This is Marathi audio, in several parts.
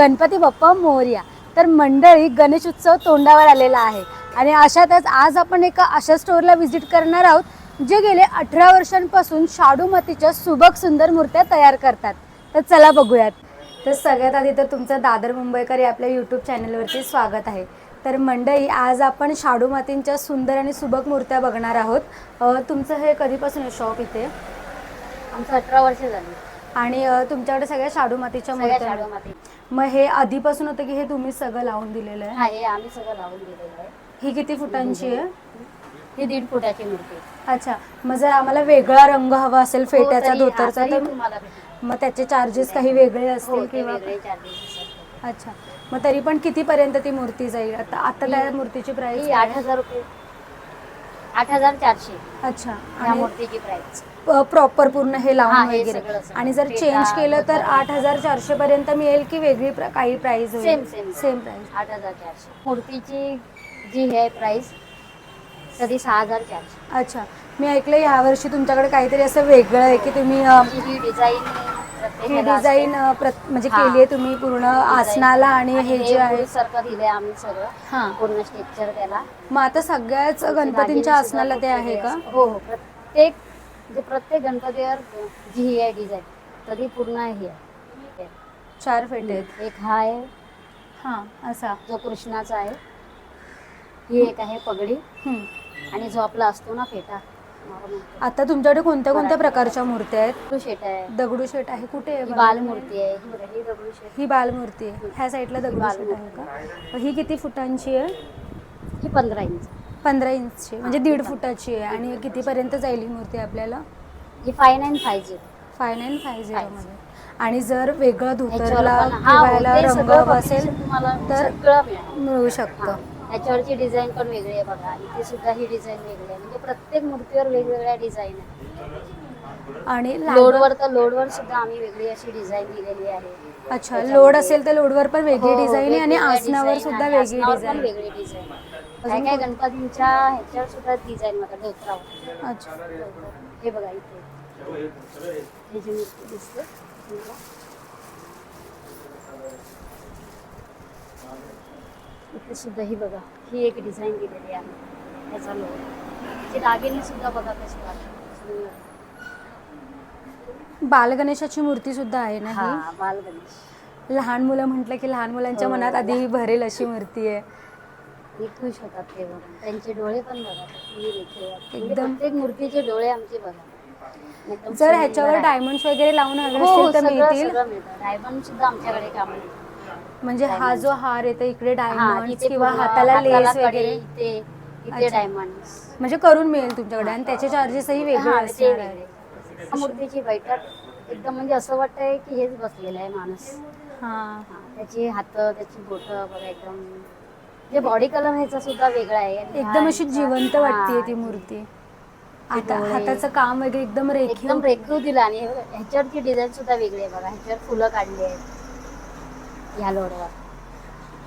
गणपती बाप्पा मोर्या. तर मंडळी गणेश उत्सव तोंडावर आलेला आहे. आणि अशातच आज आपण एका अशा स्टोअरला व्हिजिट करणार आहोत जे गेले अठरा वर्षांपासून शाडू मातीच्या सुबक सुंदर मूर्त्या तयार करतात. तर चला बघूयात. तर सगळ्यात आधी तर तुमचं दादर मुंबईकर या आपल्या यूट्यूब चॅनलवरती स्वागत आहे. तर मंडळी आज आपण शाडू मातींच्या सुंदर आणि सुबक मूर्त्या बघणार आहोत. तुमचं हे कधीपासून आहे शॉप इथे? आमचं अठरा वर्ष झाली. आणि तुमच्याकडे सगळ्या शाडू मातीच्या मूर्त्या मग हे आधीपासून होतं की हे तुम्ही सगळं लावून दिलेलं आहे? हा हे आम्ही सगळं लावून दिलेलं आहे. ही किती फुटांची आहे? ही दीड फुटाची मूर्ती. अच्छा मग जर आम्हाला वेगळा रंग हवा असेल फेट्याचा हो, हा, धोतरचा तरी तर तुम्हाला भेटेल. मग त्याचे चार्जेस काही वेगळे हो, असतील ते किंवा वेगळे charges असतात. अच्छा मग तरी पण कितीपर्यंत ती मूर्ती जाईल? आता आता त्या मूर्तीची प्राइस ही आठ हजार रुपये. आठ हजार चारशे. अच्छा या आणि मूर्तीची प्राइस प्रॉपर पूर्ण हे लावून हे वगैरे. सगळं. आणि जर चेंज केलं तर. आठ हजार चारशे पर्यंत मिळेल की वेगळी प्र- काही price same same same price आठ हजार चारशे. मूर्तीची जी हे प्राइस कधी सहा हजार चारशे. अच्छा. मी ऐकलं यावर्षी तुमच्याकडे काहीतरी असं वेगळं आहे की तुम्ही अ, जी ही डिझाईन ही डिझाईन म्हणजे हा. केली आहे तुम्ही पूर्ण आसनाला आणि हे जे आहे? सारखं दिलंय आम्ही सगळं. हा. पूर्ण स्ट्रक्चर त्याला. मग आता सगळ्याच गणपतींच्या आसनाला ते आहे? का? हो हो. प्रत्येक म्हणजे प्रत्येक गणपतीवर जी ही आहे डिझाईन तरी पूर्ण ही आहे. चार फेटे आहेत. एक हा आहे. हा असा. जो कृष्णाचा आहे. ही एक आहे पगडी. आणि जो आपला असतो ना फेटा. आता तुमच्याकडे कोणत्या कोणत्या प्रकारच्या मूर्त्या आहेत? तो शेट आहे. दगडूशेठ आहे. कुठे आहे ही बघा? बालमूर्ती आहे. ही बघा, ही दगडूशेठ ही बालमूर्ती आहे. ह्या साईडला दगडूशेठ आहे. का? ही किती फुटांची आहे? ही पंधरा इंच. पंधरा इंचची म्हणजे दीड फुटाची आहे. आणि कितीपर्यंत जाईल ही मूर्ती आपल्याला? ही five nine five zero five nine five झिरोमध्ये आणि जर वेगळं धोतरला ठेवायला रंग असेल तर मिळू शकतं. ह्याच्यावरची डिझाईन पण वेगळी आहे बघा. इथे सुद्धा ही डिझाईन वेगळी आहे. म्हणजे प्रत्येक मूर्तीवर वेगवेगळ्या डिझाईन आहे आणि लोडवर तर लोडवर सुद्धा आम्ही वेगळी अशी डिझाईन दिलेली आहे. अच्छा लोड असेल तर लोडवर पण वेगळी हो, हो, डिझाईन आहे आणि आसनावर सुद्धा. वेगळी डिझाईन वेगळी डिझाईन काय काय गणपतींच्या ह्याच्यावर सुद्धा डिझाईन बघा धोत्रावर अच्छा. हे बघा इथे. हे जी मूर्ती दिसते बघा. इथे सुद्धा ही बघा ही एक डिझाईन दिलेली आहे. त्याचा ते दागिने सुद्धा बघा कसे वाटतात. बालगणेशाची मूर्ती सुद्धा आहे ना हा? ही बाल गणेश लहान मुलं म्हटलं की लहान मुलांच्या हो. मनात आधी भरेल अशी मूर्ती आहे. हे खुश होतात ते बघा. त्यांचे डोळे पण बघा. म्हणजे एकदम- प्रत्येक मूर्तीचे डोळे आमचे बघा. एकदम जर सुंदर ह्याच्यावर आहे. डायमंड्स वगैरे लावून हवे हो, असतील तर सगळं- मिळतील. सगळं मिळतं. डायमंड सुद्धा आमच्याकडे काम म्हणजे हा जो हार तर इकडे डायमंड किंवा हाताला लेस वगैरे. इथे इथे अच्छा. डायमंड म्हणजे करून मिळेल तुमच्याकडे आणि त्याचे चार्जेसही वेगळे असणार मूर्तीची बैठक एकदम म्हणजे असं वाटतंय की हेच बसलेलं आहे माणूस. हा. हा, त्याची हात त्याची बोट बघा एकदम म्हणजे बॉडी कलर ह्याचा सुद्धा वेगळा आहे. एकदम अशी जिवंत वाटते ती मूर्ती. आता. हाताचं काम वगैरे एकदम रेखीव एकदम रेखीव. दिला आणि ह्याच्यावरची डिझाईन सुद्धा वेगळी आहे बघा. ह्याच्यावर फुलं काढली आहेत. ह्या लोडवर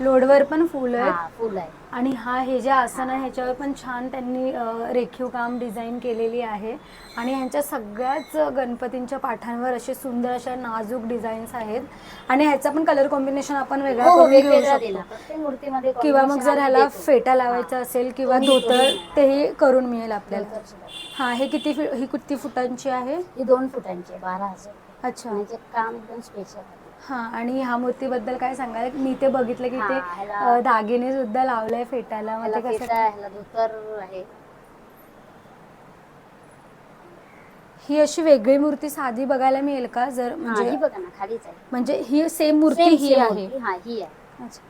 लोडवर पण फुल आहेत. हा फुल आहे आणि हा हे जे आसन आहे ह्याच्यावर पण छान त्यांनी अ, रेखीव काम डिझाईन केलेली आहे. आणि ह्यांच्या सगळ्याच गणपतींच्या पाठांवर असे सुंदर अशा नाजूक डिझाईन्स आहेत. आणि ह्याचा पण कलर कॉम्बिनेशन आपण वेगळा हो, हो, करून घेऊ वेगवेगळा दिला. शकतो प्रत्येक मूर्तीमध्ये किंवा मग combination जर आम्ही ह्याला देतो. फेटा लावायचा असेल किंवा धोतर तेही करून मिळेल आपल्याला. हा हे किती फि- ही किती फुटांची आहे? ही दोन फुटांची आहे, बारा हजार. अच्छा. म्हणजे काम एकदम स्पेशल हा आणि ह्या मूर्तीबद्दल काय सांगाल? मी ते बघितलं की ते हा, ह्याला- अ, दागिने सुद्धा लावलंय ह्याला ते कसं आहे, ह्याला धोतर आहे. ही अशी वेगळी मूर्ती साधी बघायला मिळेल का? जर हा, म्हणजे ही बघा ना खालीच आहे. म्हणजे ही सेम मूर्ती Same, ही same आहे. मूर्ती. हा ही आहे. अच्छा.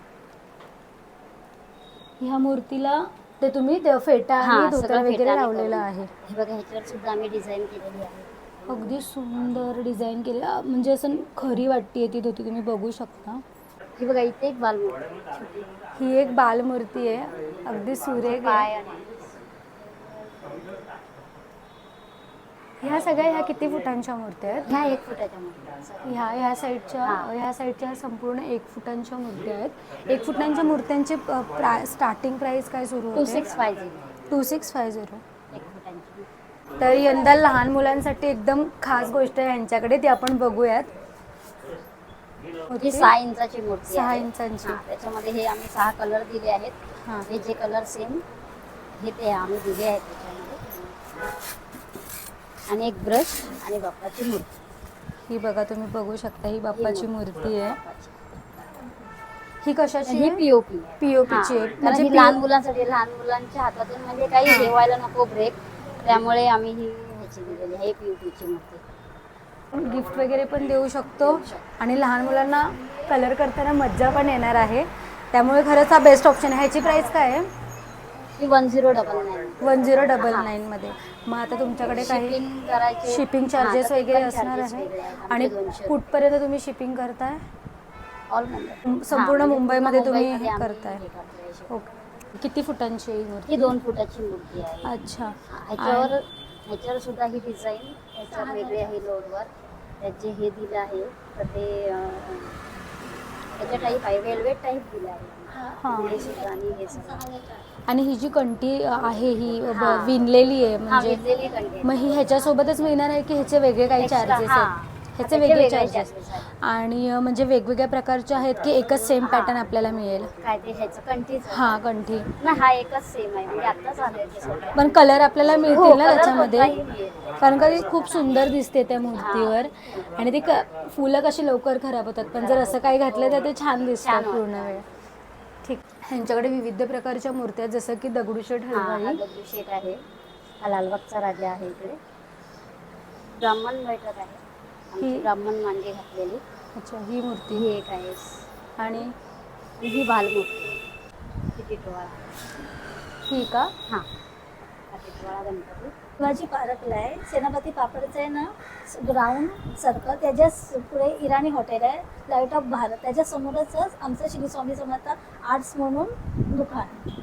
ह्या मूर्तीला ते तुम्ही ते फेटा हा, आणि धोतर सगळं वगैरे लावलेलं करून. आहे. हे बघा ह्याच्यावर सुद्धा आम्ही डिझाईन केलेली आहे. अगदी सुंदर डिझाईन केली म्हणजे असं खरी वाटते ती धोती तुम्ही बघू शकता. ही बघा इथे एक बालमूर्ती. ही एक बालमूर्ती आहे. अगदी सुरेख आहे. ह्या सगळ्या ह्या किती फुटांच्या मूर्त्या आहेत? ह्या एक फुटाच्या मूर्त्या ह्या ह्या साईडच्या. ह्या साईडच्या संपूर्ण एक फुटांच्या मूर्त्या आहेत. एक फुटांच्या मूर्त्यांची प्रा स्टार्टिंग प्राइस काय सुरू two six five zero two six five zero तर यंदा लहान मुलांसाठी एकदम खास गोष्ट आहे यांच्याकडे ती आपण बघूयात? ही सहा इंचाची मूर्ती सहा आहे. इंचांची. हा, त्याच्यामध्ये हे आम्ही सहा कलर दिले आहेत हां हे जे कलर सेम हे ते आम्ही दिले आहेत त्याच्यामध्ये आणि एक ब्रश आणि बाप्पाची मूर्ती ही बघा तुम्ही बघू शकता ही बाप्पाची मूर्ती आहे. ही कशाची ही आहे पीओपी POP ची आहे. म्हणजे लहान मुलांसाठी लहान मुलांच्या हातातून म्हणजे काही. ठेवायला नको ब्रेक त्यामुळे आम्ही ही ह्याची दिलेली आहे पीओपी ची मूर्ती. गिफ्ट वगैरे पण देऊ शकतो. आणि लहान मुलांना कलर करताना मज्जा पण येणार आहे. त्यामुळे खरंच हा बेस्ट ऑप्शन आहे. ह्याची प्राइस काय आहे? ही one zero double nine one zero double नाईनमध्ये मग आता तुमच्याकडे काही शिपिंग करायचे शिपिंग चार्जेस वगैरे असणार आहे. आणि कुठपर्यंत तुम्ही शिपिंग करताय? ऑल संपूर्ण म्हणजे मुंबईमध्ये तुम्ही. हे करतोय. ओके. किती फुटांची आहे ही मूर्ती? दोन फुटाची मूर्ती आहे. अच्छा. ह्याच्यावर ह्याच्यावर सुद्धा ही डिझाईन ह्याच्यावर वेगळी आहे लोडवर. त्याचे हे दिलं आहे. तर ते अं, ह्याच्या टाईप आहे वेलवेट टाईप दिलं आहे. हां. हे सुद्धा आणि हे सगळं. आणि ही जी कंठी आहे ही ब- हा. विणलेली आहे हा म्हणजे विणलेली मग ही ह्याच्यासोबतच मिळणार आहे की ह्याचे वेगळे काही Extra, चार्जेस हा. ह्याचे वेगळे चार्जेस. आणि म्हणजे वेगवेगळ्या प्रकारचे आहेत की एकच सेम पॅटर्न आपल्याला मिळेल? काय ते ह्याचं कंटीच हा कंठी. नाही हा एकच सेम आहे. म्हणजे आत्ताच आले ते सगळे. पण कलर आपल्याला हो, मिळतील ना color त्याच्यामध्ये. मिळेल. कारण का ती खूप सुंदर दिसते त्या मूर्तीवर. आणि ती क- फुलं कशी लवकर खराब होतात. पण जर असं काही घातलं तर ते छान दिसतात छान पूर्ण. वेळ. ठीक. ह्यांच्याकडे विविध प्रकारच्या मूर्त्या आहेत. जसं की दगडूशेठ हा हा हलवाई. दगडूशेठ आहे. हा लालबागचा राजा आहे इकडे. ब्राह्मण बैठक आहे. आमची ही- ब्राह्मण मांडे घातलेली. अच्छा ही मूर्ती. ही एक आहे. आणि? ही बालमूर्ती. ही टिटवाळा. ही का? हा. टिटवाळा गणपती. शिवाजी पार्कला आहे. सेनापती पापडचं आहे ना ग्राउंड सर्कल त्याच्या पुढे इराणी हॉटेल आहे. लाइट ऑफ भारत त्याच्या समोरच आमचं श्री स्वामी समर्थ आर्ट्स म्हणून दुकान. आहे.